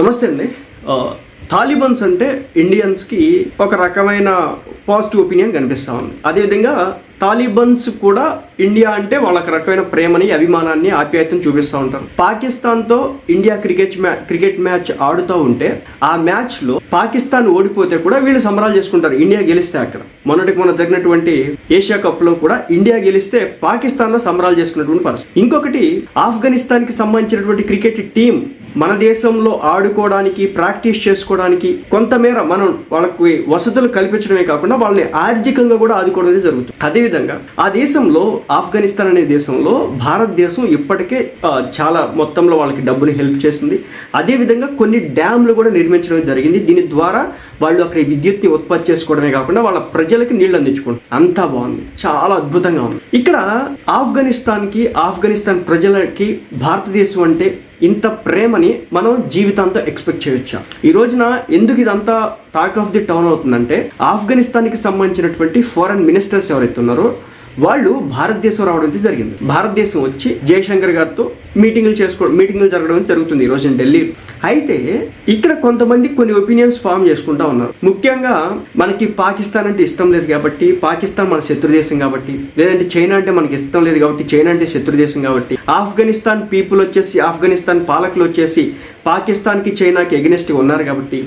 నమస్తే అండి. తాలిబన్స్ అంటే ఇండియన్స్కి ఒక రకమైన పాజిటివ్ ఒపీనియన్ కనిపిస్తూ ఉంది. అదేవిధంగా తాలిబన్స్ కూడా ఇండియా అంటే వాళ్ళకి రకమైన ప్రేమని అభిమానాన్ని ఆప్యాయతను చూపిస్తూ ఉంటారు. పాకిస్తాన్తో India cricket match cricket match ఆడుతూ ఉంటే ఆ మ్యాచ్లో పాకిస్తాన్ ఓడిపోతే కూడా వీళ్ళు సంబరాలు చేసుకుంటారు. ఇండియా గెలిస్తే అక్కడ. మొన్నటికి మొన్న జరిగినటువంటి ఏషియా కప్లో కూడా ఇండియా గెలిస్తే పాకిస్తాన్లో సంబరాలు చేసుకున్నటువంటి పరిస్థితి. ఇంకొకటి ఆఫ్ఘనిస్తాన్కి సంబంధించినటువంటి క్రికెట్ టీం మన దేశంలో ఆడుకోవడానికి ప్రాక్టీస్ చేసుకోవడానికి కొంతమేర మనం వాళ్ళకి వసతులు కల్పించడమే కాకుండా వాళ్ళని ఆర్థికంగా కూడా ఆదుకోవడం అనేది జరుగుతుంది. అదేవిధంగా ఆ దేశంలో ఆఫ్ఘనిస్తాన్ అనే దేశంలో భారతదేశం ఇప్పటికే చాలా మొత్తంలో వాళ్ళకి డబ్బుని హెల్ప్ చేసింది. అదేవిధంగా కొన్ని డ్యామ్లు కూడా నిర్మించడం జరిగింది. దీని ద్వారా వాళ్ళు అక్కడ విద్యుత్ని ఉత్పత్తి చేసుకోవడమే కాకుండా వాళ్ళ ప్రజలకి నీళ్ళు అందించుకుంటారు అంతా బాగుంది. చాలా అద్భుతంగా ఉంది. ఇక్కడ ఆఫ్ఘనిస్తాన్కి ఆఫ్ఘనిస్తాన్ ప్రజలకి భారతదేశం అంటే ఇంత ప్రేమని మనం జీవితాంతం ఎక్స్పెక్ట్ చేయొచ్చా? ఈ రోజున ఎందుకు ఇదంతా టాక్ ఆఫ్ ది టౌన్ అవుతుందంటే ఆఫ్ఘనిస్తాన్కి సంబంధించినటువంటి ఫారెన్ మినిస్టర్స్ ఎవరైతే ఉన్నారో వాళ్ళు భారతదేశం రావడం అయితే జరిగింది. భారతదేశం వచ్చి జయశంకర్ గారితో మీటింగులు చేసుకోవడం మీటింగులు జరగడం జరుగుతుంది ఈ రోజు ఢిల్లీ. అయితే ఇక్కడ కొంతమంది కొన్ని ఒపీనియన్స్ ఫామ్ చేసుకుంటా ఉన్నారు. ముఖ్యంగా మనకి పాకిస్తాన్ అంటే ఇష్టం లేదు కాబట్టి పాకిస్తాన్ మన శత్రు దేశం కాబట్టి లేదంటే చైనా అంటే మనకి ఇష్టం లేదు కాబట్టి చైనా అంటే శత్రు దేశం కాబట్టి ఆఫ్ఘనిస్తాన్ పీపుల్ వచ్చేసి ఆఫ్ఘనిస్తాన్ పాలకులు వచ్చేసి పాకిస్తాన్కి చైనాకి ఎగనెస్ట్గా ఉన్నారు కాబట్టి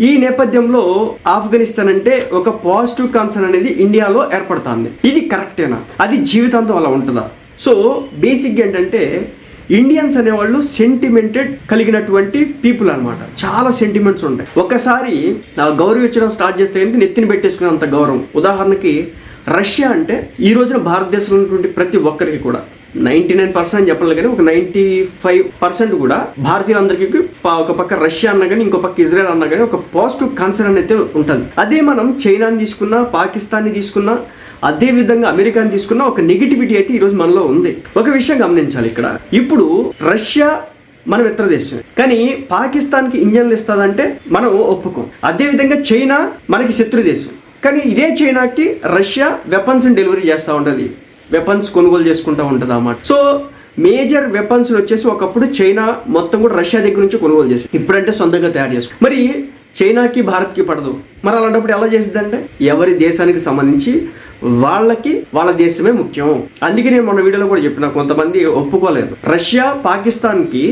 ఈ నేపథ్యంలో ఆఫ్ఘనిస్తాన్ అంటే ఒక పాజిటివ్ కన్సర్న్ అనేది ఇండియాలో ఏర్పడుతుంది. ఇది కరెక్టేనా అది జీవితాంతం అలా ఉంటుందా? సో బేసిక్ ఏంటంటే ఇండియన్స్ అనేవాళ్ళు సెంటిమెంటెడ్ కలిగినటువంటి పీపుల్ అన్నమాట. చాలా సెంటిమెంట్స్ ఉంటాయి. ఒక్కసారి ఆ, గౌరవించడం స్టార్ట్ చేస్తే ఏంటి నెత్తిని పెట్టేసుకునేంత గౌరవం. ఉదాహరణకి రష్యా అంటే ఈ రోజున భారతదేశంలో ఉన్నటువంటి ప్రతి ఒక్కరికి కూడా. నైంటీ నైన్ పర్సెంట్ చెప్పలేదు కానీ ఒక నైంటీ ఫైవ్ పర్సెంట్ కూడా భారతీయులందరికీ ఒక పక్క రష్యా అన్నా కానీ ఇంకో పక్క ఇజ్రాయెల్ అన్నా కానీ ఒక పాజిటివ్ కన్సర్న్ అయితే ఉంటుంది. అదే మనం చైనాని తీసుకున్నా పాకిస్తాన్ని తీసుకున్నా అదే విధంగా అమెరికాని తీసుకున్నా ఒక నెగిటివిటీ అయితే ఈరోజు మనలో ఉంది. ఒక విషయం గమనించాలి ఇక్కడ. ఇప్పుడు రష్యా మన ఇతర దేశం కానీ పాకిస్తాన్కి ఇంజన్లు ఇస్తుందంటే మనం ఒప్పుకోం. అదేవిధంగా చైనా మనకి శత్రు దేశం. కానీ ఇదే చైనాకి రష్యా వెపన్స్ డెలివరీ చేస్తూ ఉంటుంది. వెపన్స్ కొనుగోలు చేసుకుంటూ ఉంటుంది అన్నమాట సో మేజర్ వెపన్స్ వచ్చేసి ఒకప్పుడు చైనా మొత్తం కూడా రష్యా దగ్గర నుంచి కొనుగోలు చేసి ఇప్పుడంటే సొంతంగా తయారు చేసుకు మరి చైనాకి భారత్కి పడదు. మరి అలాంటప్పుడు ఎలా చేసిందంటే ఎవరి దేశానికి సంబంధించి వాళ్ళకి వాళ్ళ దేశమే ముఖ్యం. అందుకే నేను మన వీడియోలో కూడా చెప్పిన కొంతమంది ఒప్పుకోలేదు. రష్యా పాకిస్తాన్కి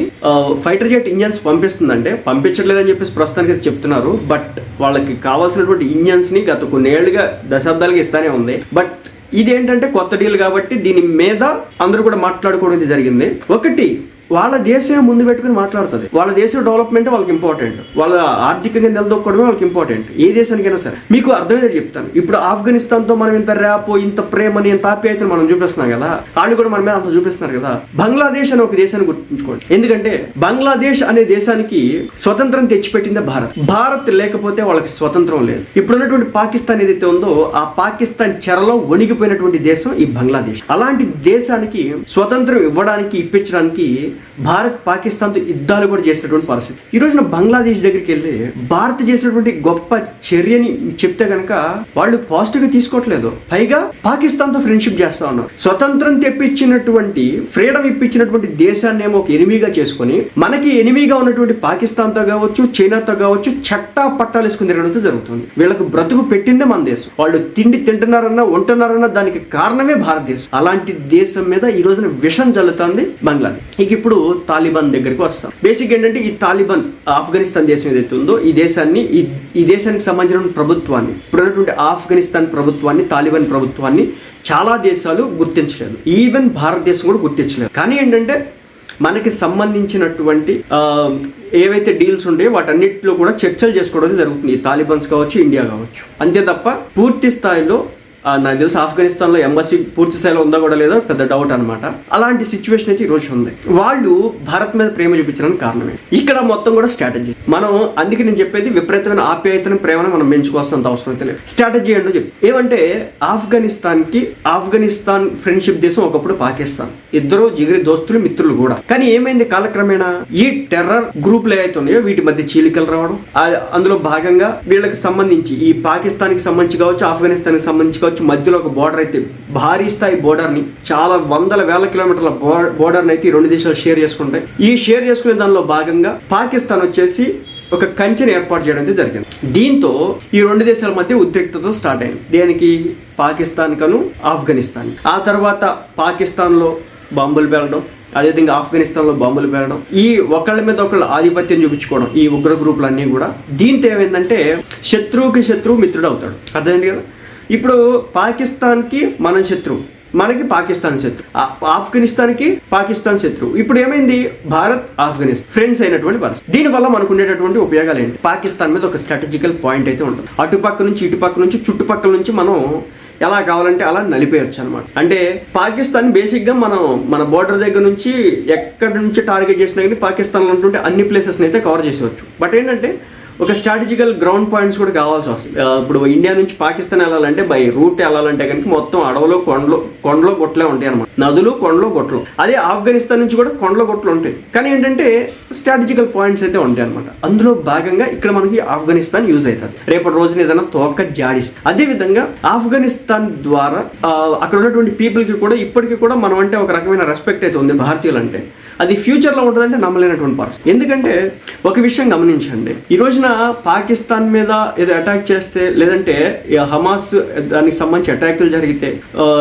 ఫైటర్ జెట్ ఇంజన్స్ పంపిస్తుందంటే పంపించట్లేదని చెప్పేసి ప్రస్తుతానికి చెప్తున్నారు. బట్ వాళ్ళకి కావాల్సినటువంటి ఇంజన్స్ని గత కొన్నేళ్ళుగా దశాబ్దాలుగా ఇస్తానే ఉంది. బట్ ఇదేంటంటే కొత్త డీల్ కాబట్టి దీని మీద అందరూ కూడా మాట్లాడుకోవడం జరిగింది. ఒకటి వాళ్ళ దేశమే ముందు పెట్టుకుని మాట్లాడుతుంది. వాళ్ళ దేశం డెవలప్మెంట్ వాళ్ళకి ఇంపార్టెంట్ వాళ్ళ ఆర్థికంగా నిలదొక్కడమే వాళ్ళకి ఇంపార్టెంట్ ఏ దేశానికైనా సరే. మీకు అర్థమైతే చెప్తాను. ఇప్పుడు ఆఫ్ఘనిస్తాన్తో మనం ఇంత ర్యాపో ఇంత ప్రేమని ఇంత ఆప్యాయతను మనం చూపిస్తున్నాం కదా. వాళ్ళు కూడా మన మీద అంత చూపిస్తున్నారు కదా. బంగ్లాదేశ్ అనే ఒక దేశాన్ని గుర్తుంచుకోండి. ఎందుకంటే బంగ్లాదేశ్ అనే దేశానికి స్వతంత్రం తెచ్చిపెట్టిందే భారత్. భారత్ లేకపోతే వాళ్ళకి స్వతంత్రం లేదు. ఇప్పుడున్నటువంటి పాకిస్తాన్ ఏదైతే ఉందో ఆ పాకిస్తాన్ చెరలో వణిగిపోయినటువంటి దేశం ఈ బంగ్లాదేశ్. అలాంటి దేశానికి స్వతంత్రం ఇవ్వడానికి ఇప్పించడానికి భారత్ పాకిస్తాన్తో యుద్ధాలు కూడా చేసినటువంటి పరిస్థితి. ఈ రోజున బంగ్లాదేశ్ దగ్గరికి వెళ్ళి భారత్ చేసినటువంటి గొప్ప చర్యని చెప్తే కనుక వాళ్ళు పాజిటివ్గా తీసుకోవట్లేదు. పైగా పాకిస్తాన్తో ఫ్రెండ్షిప్ చేస్తా ఉన్నారు. స్వతంత్రం తెప్పించినటువంటి ఫ్రీడమ్ ఇప్పించినటువంటి దేశాన్ని ఏమో ఒక ఎనిమిగా చేసుకొని మనకి ఎనిమిగా ఉన్నటువంటి పాకిస్తాన్తో కావచ్చు చైనాతో కావచ్చు చట్టా పట్టాలు వేసుకుని తిరగడంతో జరుగుతుంది. వీళ్ళకు బ్రతుకు పెట్టిందే మన దేశం. వాళ్ళు తిండి తింటున్నారన్నా ఉంటున్నారన్నా దానికి కారణమే భారతదేశం. అలాంటి దేశం మీద ఈ రోజున విషం జల్లుతుంది బంగ్లాదేశ్. ఇక ఇప్పుడు తాలిబాన్ దగ్గరికి వస్తాం. బేసిక్ ఏంటంటే ఈ తాలిబాన్ ఆఫ్ఘనిస్తాన్ దేశం ఏదైతే ఉందో ఈ దేశాన్ని ఈ ఈ దేశానికి సంబంధించిన ప్రభుత్వాన్ని ఇప్పుడున్నటువంటి ఆఫ్ఘనిస్తాన్ ప్రభుత్వాన్ని తాలిబాన్ ప్రభుత్వాన్ని చాలా దేశాలు గుర్తించలేదు. ఈవెన్ భారతదేశం కూడా గుర్తించలేదు. కానీ ఏంటంటే మనకి సంబంధించినటువంటి ఏవైతే డీల్స్ ఉండే వాటన్నిటిలో కూడా చర్చలు చేసుకోవడం జరుగుతుంది. ఈ తాలిబాన్స్ కావచ్చు ఇండియా కావచ్చు. అంతే తప్ప పూర్తి స్థాయిలో నాకు తెలిసి ఆఫ్ఘనిస్తాన్లో ఎంబసీ పూర్తి స్థాయిలో ఉందా కూడా లేదో పెద్ద డౌట్ అనమాట అలాంటి సిచ్యువేషన్ అయితే ఈ రోజు ఉంది. వాళ్ళు భారత్ మీద ప్రేమ చూపించడానికి కారణమే ఇక్కడ మొత్తం కూడా స్ట్రాటజీ మనం అందుకే నేను చెప్పేది విపరీతమైన ఆప్యాయతను ప్రేమను మనం పెంచుకోవాల్సినంత అవసరం అయితే లేదు. స్ట్రాటజీ ఏంటో చెప్పి. ఏమంటే ఆఫ్ఘనిస్తాన్కి ఆఫ్ఘనిస్తాన్ ఫ్రెండ్షిప్ దేశం ఒకప్పుడు పాకిస్తాన్. ఇద్దరు జిగిరి దోస్తులు మిత్రులు కూడా. కానీ ఏమైంది కాలక్రమేణా? ఈ టెర్రర్ గ్రూపులు ఏవైతే ఉన్నాయో వీటి మధ్య చీలికలు రావడం అందులో భాగంగా వీళ్ళకి సంబంధించి ఈ పాకిస్తాన్కి సంబంధించి కావచ్చు ఆఫ్ఘనిస్తాన్కి సంబంధించి కావచ్చు చూడొచ్చు మధ్యలో ఒక బోర్డర్ అయితే భారీ స్థాయి బోర్డర్ని చాలా వందల వేల కిలోమీటర్ల బోర్డర్ని అయితే ఈ రెండు దేశాలు షేర్ చేసుకుంటాయి. ఈ షేర్ చేసుకునే దానిలో భాగంగా పాకిస్తాన్ వచ్చేసి ఒక కంచెని ఏర్పాటు చేయడం అయితే జరిగింది. దీంతో ఈ రెండు దేశాల మధ్య ఉద్రిక్తత స్టార్ట్ అయింది. దేనికి? పాకిస్తాన్ కను ఆఫ్ఘనిస్తాన్. ఆ తర్వాత పాకిస్తాన్లో బాంబులు పేలడం అదేవిధంగా ఆఫ్ఘనిస్తాన్లో బాంబులు పేలడం ఈ ఒకళ్ళ మీద ఒకళ్ళు ఆధిపత్యం చూపించుకోవడం ఈ ఉగ్ర గ్రూపులన్నీ కూడా. దీంతో ఏమైందంటే శత్రువుకి శత్రువు మిత్రుడు అవుతాడు. అర్థమైంది కదా? ఇప్పుడు పాకిస్తాన్కి మనం శత్రువు మనకి పాకిస్తాన్ శత్రు ఆఫ్ఘనిస్తాన్కి పాకిస్తాన్ శత్రు. ఇప్పుడు ఏమైంది? భారత్ ఆఫ్ఘనిస్తాన్. ఫ్రెండ్స్ అయినటువంటి పరిస్థితి. దీనివల్ల మనకు ఉండేటటువంటి ఉపయోగాలు ఏంటి పాకిస్తాన్ మీద ఒక స్ట్రాటజికల్ పాయింట్ అయితే ఉంటుంది. అటుపక్క నుంచి ఇటుపక్క నుంచి చుట్టుపక్కల నుంచి మనం ఎలా కావాలంటే అలా నలిపేయచ్చు అనమాట అంటే పాకిస్తాన్ బేసిక్గా మనం మన బోర్డర్ దగ్గర నుంచి ఎక్కడి నుంచి టార్గెట్ చేసినా కానీ పాకిస్తాన్లో ఉంటుంటే అన్ని ప్లేసెస్ని అయితే కవర్ చేసేవచ్చు బట్ ఏంటంటే ఒక స్ట్రాటజికల్ గ్రౌండ్ పాయింట్స్ కూడా కావాల్సి వస్తుంది. ఇప్పుడు ఇండియా నుంచి పాకిస్తాన్ వెళ్ళాలంటే బై రూట్ వెళ్ళాలంటే కనుక మొత్తం అడవులు కొండలు కొండలో గొట్లే ఉంటాయి అనమాట నదులు కొండలో గొట్లు. అదే ఆఫ్ఘనిస్తాన్ నుంచి కూడా కొండలో గొట్లు ఉంటాయి. కానీ ఏంటంటే స్ట్రాటజికల్ పాయింట్స్ అయితే ఉంటాయి అనమాట అందులో భాగంగా ఇక్కడ మనకి ఆఫ్ఘనిస్తాన్ యూజ్ అవుతుంది. రేపటి రోజున ఏదైనా తోక జాడిస్తుంది. అదే విధంగా ఆఫ్ఘనిస్తాన్ ద్వారా అక్కడ ఉన్నటువంటి పీపుల్కి కూడా ఇప్పటికీ కూడా మనం అంటే ఒక రకమైన రెస్పెక్ట్ అయితే ఉంది భారతీయులు అంటే అది ఫ్యూచర్లో ఉంటుందంటే నమ్మలేనటువంటి పర్సన్ ఎందుకంటే ఒక విషయం గమనించండి. ఈ రోజున పాకిస్తాన్ మీద ఏదో అటాక్ చేస్తే లేదంటే హమాస్ దానికి సంబంధించి అటాక్లు జరిగితే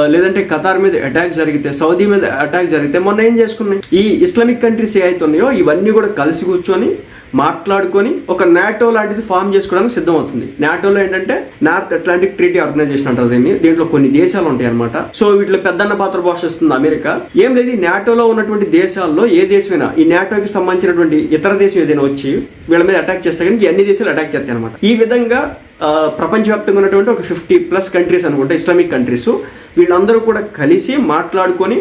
లేదంటే ఖతార్ మీద అటాక్ జరిగితే సౌదీ మీద అటాక్ జరిగితే మొన్న ఏం చేసుకున్నాయి? ఈ ఇస్లామిక్ కంట్రీస్ ఏ అయితే ఉన్నాయో ఇవన్నీ కూడా కలిసి కూర్చొని మాట్లాడుకొని ఒక నాటో లాంటిది ఫామ్ చేసుకోవడానికి సిద్ధమవుతుంది. నాటోలో ఏంటంటే నార్త్ అట్లాంటిక్ ట్రీటీ ఆర్గనైజేషన్ అంటారు దీన్ని. దీంట్లో కొన్ని దేశాలు ఉంటాయి అనమాట సో వీటిలో పెద్దన్న పాత్ర పోషిస్తుంది అమెరికా. ఏం లేదు ఈ నాటోలో ఉన్నటువంటి దేశాల్లో ఏ దేశమైనా ఈ నాటోకి సంబంధించినటువంటి ఇతర దేశం ఏదైనా వచ్చి వీళ్ళ మీద అటాక్ చేస్తే కానీ అన్ని దేశాలు అటాక్ చేస్తాయి అనమాట ఈ విధంగా ప్రపంచవ్యాప్తంగా ఉన్నటువంటి ఒక ఫిఫ్టీ ప్లస్ కంట్రీస్ అనుకుంటే ఇస్లామిక్ కంట్రీస్ వీళ్ళందరూ కూడా కలిసి మాట్లాడుకొని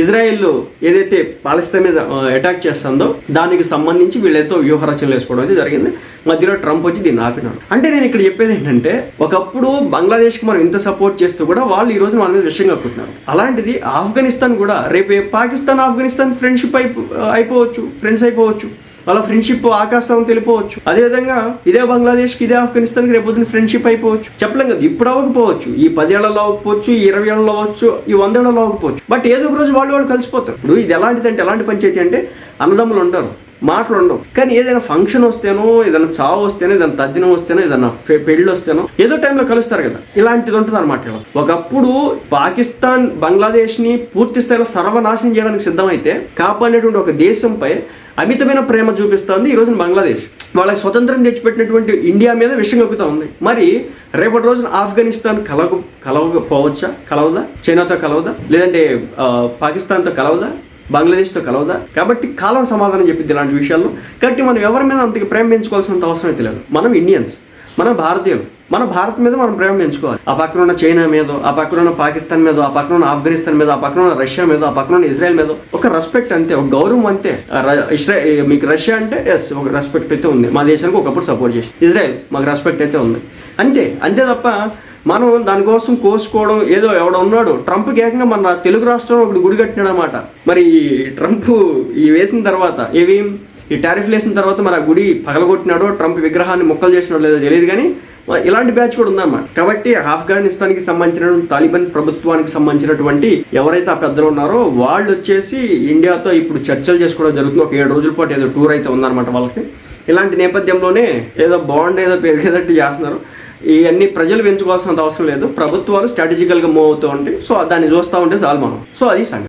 ఇజ్రాయెల్ ఏదైతే పాలస్తీన్ మీద అటాక్ చేస్తుందో దానికి సంబంధించి వీళ్ళైతే వ్యూహ రచనలు వేసుకోవడం అయితే జరిగింది. మధ్యలో ట్రంప్ వచ్చి దీన్ని ఆపినాడు. అంటే నేను ఇక్కడ చెప్పేది ఏంటంటే ఒకప్పుడు బంగ్లాదేశ్కి మనం ఇంత సపోర్ట్ చేస్తూ కూడా వాళ్ళు ఈ రోజు మన మీద విషయం కక్కుతున్నారు అలాంటిది ఆఫ్ఘనిస్తాన్ కూడా రేపు పాకిస్తాన్ ఆఫ్ఘనిస్తాన్ ఫ్రెండ్షిప్ అయిపో అయిపోవచ్చు ఫ్రెండ్స్ అయిపోవచ్చు. వాళ్ళ ఫ్రెండ్షిప్ ఆకాశం తెలిపోవచ్చు. అదేవిధంగా ఇదే బంగ్లాదేశ్కి ఇదే ఆఫ్ఘనిస్తాన్కి రేపొద్దున ఫ్రెండ్షిప్ అయిపోవచ్చు. చెప్పలేం కదా ఇప్పుడు అవ్వకపోవచ్చు. ఈ పదేళ్ళలో అవ్వకపోవచ్చు ఈ ఇరవై ఏళ్ళలో అవ్వచ్చు ఈ వందేళ్ళలో అవ్వకపోవచ్చు. బట్ ఏదో ఒక రోజు వాళ్ళు వాళ్ళు కలిసిపోతారు. ఇప్పుడు ఇది ఎలాంటిది అంటే ఎలాంటి పంచాయతీ అంటే అన్నదమ్ములు ఉంటారు. మాటలు ఉండవు. కానీ ఏదైనా ఫంక్షన్ వస్తేనో ఏదైనా చావు వస్తేనో ఏదైనా తద్దినం వస్తేనో ఏదైనా పెళ్ళి పెళ్ళి వస్తేనో ఏదో టైంలో కలుస్తారు కదా. ఇలాంటిది ఉంటుంది అనమాట ఒకప్పుడు పాకిస్తాన్ బంగ్లాదేశ్ని పూర్తి స్థాయిలో సర్వనాశనం చేయడానికి సిద్ధమైతే కాపాడేటువంటి ఒక దేశంపై అమితమైన ప్రేమ చూపిస్తుంది ఈ రోజున బంగ్లాదేశ్. వాళ్ళకి స్వతంత్రం తెచ్చిపెట్టినటువంటి ఇండియా మీద విషయం కలుగుతూ ఉంది. మరి రేపటి రోజున ఆఫ్ఘనిస్తాన్ కలవ కలవకపోవచ్చా? కలవదా? చైనాతో కలవదా? లేదంటే పాకిస్తాన్తో కలవదా? బంగ్లాదేశ్తో కలవదా? కాబట్టి కాలం సమాధానం చెప్పింది ఇలాంటి విషయాల్లో. కాబట్టి మనం ఎవరి మీద అంతగా ప్రేమ పెంచుకోవాల్సినంత అవసరం అయితే లేదు మనం ఇండియన్స్. మన భారతీయులు. మన భారత్ మీద మనం ప్రేమ పెంచుకోవాలి. ఆ పక్కన ఉన్న చైనా మీద ఆ పక్కన ఉన్న పాకిస్తాన్ మీద ఆ పక్కన ఉన్న ఆఫ్ఘనిస్తాన్ మీద ఆ పక్కన ఉన్న రష్యా మీద ఆ పక్కన ఉన్న ఇజ్రాయెల్ మీద ఒక రెస్పెక్ట్ అంతే ఒక గౌరవం అంతే. ఇస్రా మీకు రష్యా అంటే ఎస్ ఒక రెస్పెక్ట్ అయితే ఉంది. మా దేశానికి ఒకప్పుడు సపోర్ట్ చేసి ఇజ్రాయెల్ మాకు రెస్పెక్ట్ అయితే ఉంది. అంతే. అంతే తప్ప మనం దానికోసం కోసుకోవడం ఏదో ఎవడో ఉన్నాడు. ట్రంప్కి ఏకంగా మన తెలుగు రాష్ట్రంలో ఒకటి గుడి కట్టినాడు అనమాట మరి ట్రంప్ ఈ వేసిన తర్వాత ఏవి? ఈ టారిఫ్ వేసిన తర్వాత మరి ఆ గుడి పగలగొట్టినాడో ట్రంప్ విగ్రహాన్ని ముక్కలు చేసినాడో లేదో తెలియదు కానీ ఇలాంటి బ్యాచ్ కూడా ఉందన్నమాట. కాబట్టి ఆఫ్ఘనిస్తాన్కి సంబంధించిన తాలిబాన్ ప్రభుత్వానికి సంబంధించినటువంటి ఎవరైతే ఆ పెద్దలు ఉన్నారో వాళ్ళు వచ్చేసి ఇండియాతో ఇప్పుడు చర్చలు చేసుకోవడం జరుగుతుంది. ఒక ఏడు రోజుల పాటు ఏదో టూర్ అయితే ఉందన్నమాట వాళ్ళకి. ఇలాంటి నేపథ్యంలోనే ఏదో బాండ్ ఏదో పెరిగేటట్టు చేస్తున్నారు. ఇవన్నీ ప్రజలు పెంచుకోవాల్సినంత అవసరం లేదు. ప్రభుత్వాలు స్ట్రాటజికల్గా మూవ్ అవుతూ ఉంటాయి. సో దాన్ని చూస్తూ ఉంటే చాలు మనం. సో అది సంగతి.